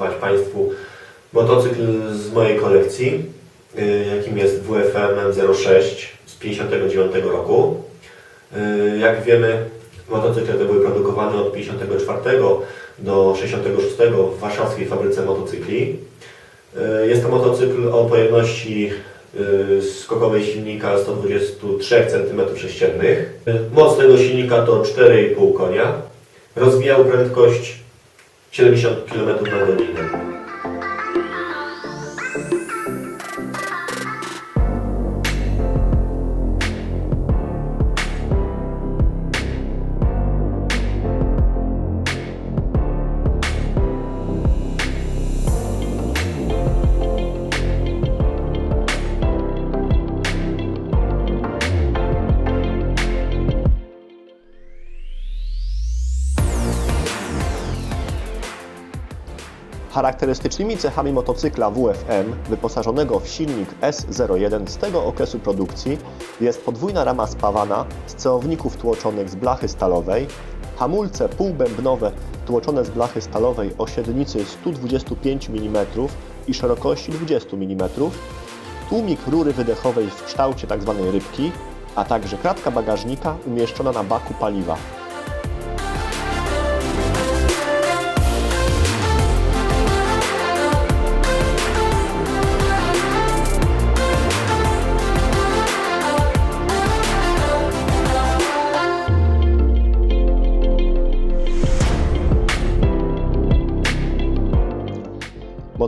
zaprezentować Państwu motocykl z mojej kolekcji, y, jakim jest WFM 06 z 1959 roku. Y, Jak wiemy, motocykle te były produkowane od 1954 do 1966 w warszawskiej fabryce motocykli. Y, Jest to motocykl o pojemności skokowej silnika 123 cm3. Moc tego silnika to 4,5 konia. Rozwijał prędkość 70 km Charakterystycznymi cechami motocykla WFM wyposażonego w silnik S01 z tego okresu produkcji jest podwójna rama spawana z ceowników tłoczonych z blachy stalowej, hamulce półbębnowe tłoczone z blachy stalowej o średnicy 125 mm i szerokości 20 mm, tłumik rury wydechowej w kształcie tzw. rybki, a także kratka bagażnika umieszczona na baku paliwa.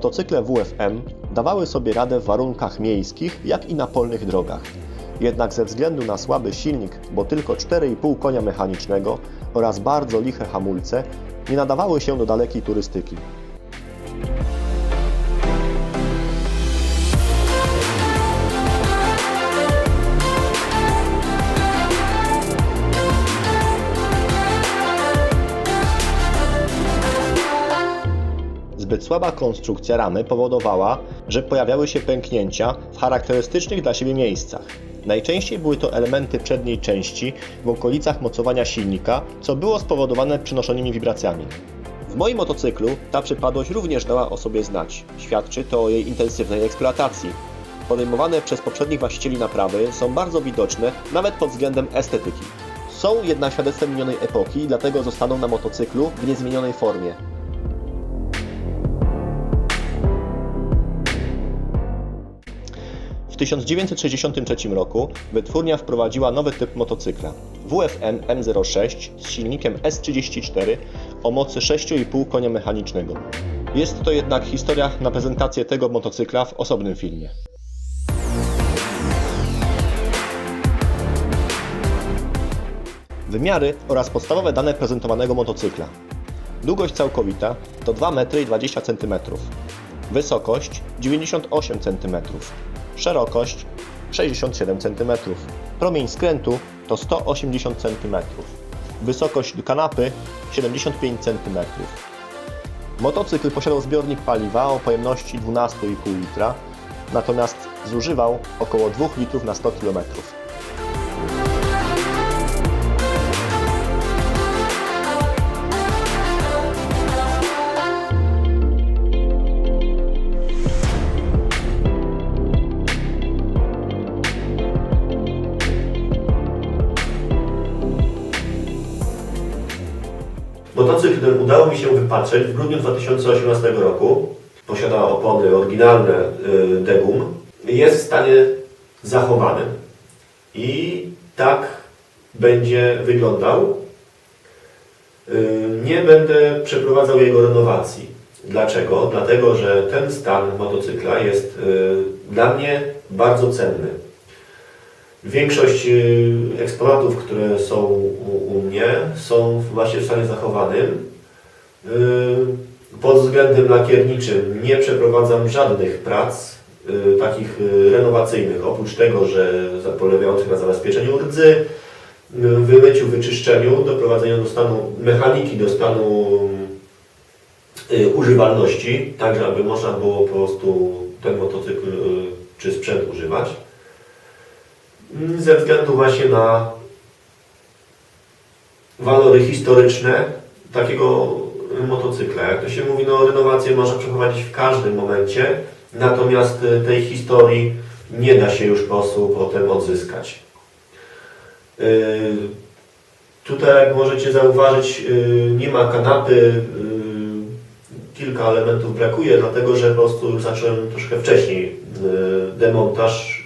Motocykle WFM dawały sobie radę w warunkach miejskich, jak i na polnych drogach. Jednak ze względu na słaby silnik, bo tylko 4,5 konia mechanicznego oraz bardzo liche hamulce, nie nadawały się do dalekiej turystyki. Zbyt słaba konstrukcja ramy powodowała, że pojawiały się pęknięcia w charakterystycznych dla siebie miejscach. Najczęściej były to elementy przedniej części w okolicach mocowania silnika, co było spowodowane przenoszonymi wibracjami. W moim motocyklu ta przypadłość również dała o sobie znać. Świadczy to o jej intensywnej eksploatacji. Podejmowane przez poprzednich właścicieli naprawy są bardzo widoczne nawet pod względem estetyki. Są jednak świadectwem minionej epoki dlatego zostaną na motocyklu w niezmienionej formie. 1963 roku wytwórnia wprowadziła nowy typ motocykla WFM M06 z silnikiem S34 o mocy 6,5 konia mechanicznego. Jest to jednak historia na prezentację tego motocykla w osobnym filmie. Wymiary oraz podstawowe dane prezentowanego motocykla. Długość całkowita to 2,20 m. Wysokość 98 cm. Szerokość 67 cm. Promień skrętu to 180 cm. Wysokość kanapy 75 cm. Motocykl posiadał zbiornik paliwa o pojemności 12,5 litra, natomiast zużywał około 2 litrów na 100 km. Udało mi się wypatrzeć w grudniu 2018 roku. Posiada opony oryginalne y, Degum. Jest w stanie zachowanym. I tak będzie wyglądał. Y, Nie będę przeprowadzał jego renowacji. Dlaczego? Dlatego, że ten stan motocykla jest y, dla mnie bardzo cenny. Większość eksponatów, które są u mnie, są właśnie w stanie zachowanym. Y, Pod względem lakierniczym nie przeprowadzam żadnych prac y, takich y, renowacyjnych, oprócz tego, że polegających na zabezpieczeniu rdzy, wymyciu, wyczyszczeniu, doprowadzeniu do stanu mechaniki, do stanu używalności, tak żeby można było po prostu ten motocykl czy sprzęt używać. Ze względu właśnie na walory historyczne takiego motocykla. Jak to się mówi, no renowację można przeprowadzić w każdym momencie, natomiast y, tej historii nie da się już po prostu potem odzyskać. Y, Tutaj, jak możecie zauważyć, y, nie ma kanapy, kilka elementów brakuje, dlatego że po prostu zacząłem troszkę wcześniej demontaż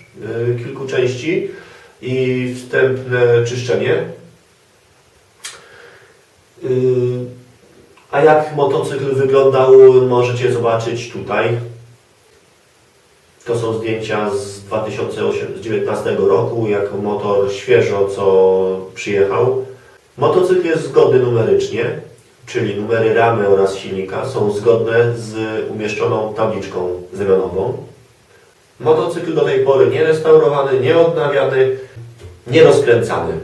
kilku części i wstępne czyszczenie. A jak motocykl wyglądał, możecie zobaczyć tutaj. To są zdjęcia z 2019 roku, jak motor świeżo co przyjechał. Motocykl jest zgodny numerycznie, czyli numery ramy oraz silnika są zgodne z umieszczoną tabliczką zmianową. Motocykl do tej pory nie restaurowany, nie odnawiany, nie rozkręcany.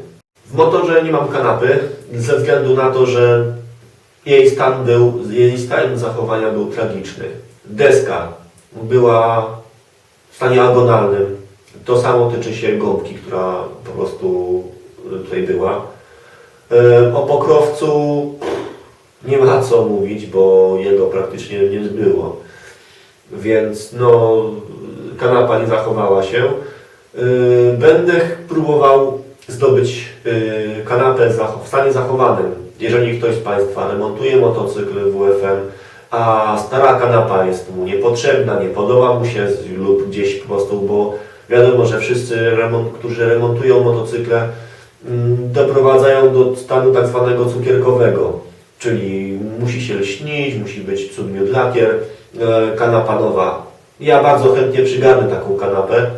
W motorze nie mam kanapy ze względu na to, że jej stan, był, jej stan zachowania był tragiczny. Deska była w stanie agonalnym. To samo tyczy się gąbki, która po prostu tutaj była. E, O pokrowcu nie ma co mówić, bo jego praktycznie nie było. Więc no, kanapa nie zachowała się. Yy, Będę próbował zdobyć kanapę w stanie zachowanym. Jeżeli ktoś z Państwa remontuje motocykl WFM, a stara kanapa jest mu niepotrzebna, nie podoba mu się lub gdzieś po prostu, bo wiadomo, że wszyscy, remont, którzy remontują motocykle, mm, doprowadzają do stanu tak zwanego cukierkowego, czyli musi się lśnić, musi być cud miód lakier, e, kanapa nowa. Ja bardzo chętnie przygarnę taką kanapę. E,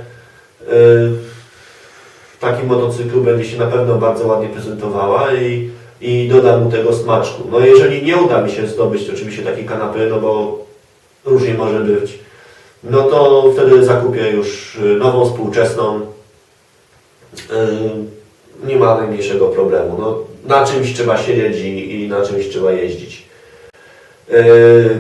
W takim motocyklu będzie się na pewno bardzo ładnie prezentowała i, i dodam mu tego smaczku. No jeżeli nie uda mi się zdobyć oczywiście takiej kanapy, no bo różnie może być, no to wtedy zakupię już y, nową, współczesną. Y, Nie ma najmniejszego problemu. No, na czymś trzeba siedzieć i, i na czymś trzeba jeździć. Y,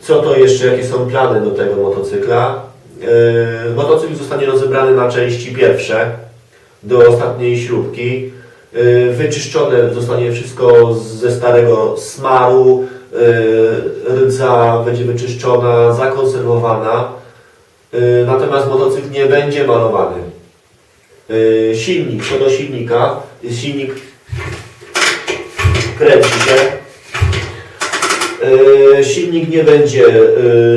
Co to jeszcze, jakie są plany do tego motocykla? Yy, Motocykl zostanie rozebrany na części pierwsze do ostatniej śrubki. Yy, Wyczyszczone zostanie wszystko ze starego smaru. Yy, Rdza będzie wyczyszczona, zakonserwowana. Yy, Natomiast motocykl nie będzie malowany. Silnik, co do silnika, silnik kręci się. Silnik nie będzie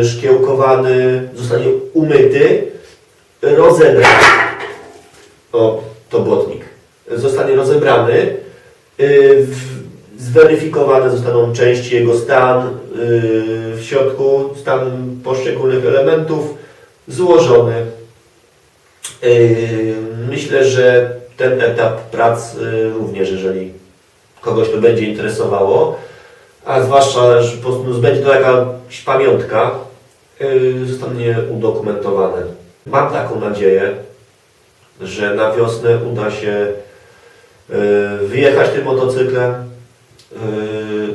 szkiełkowany, zostanie umyty, rozebrany. O, to błotnik. Zostanie rozebrany, w- zweryfikowane zostaną części jego stan e, w środku, stan poszczególnych elementów, złożony. Myślę, że ten etap prac e, również, jeżeli kogoś to będzie interesowało, a zwłaszcza, że po prostu będzie to jakaś pamiątka, zostanie udokumentowane. Mam taką nadzieję, że na wiosnę uda się wyjechać tym motocyklem, yy,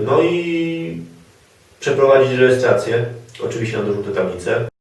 no i przeprowadzić rejestrację, oczywiście na żółte tablice.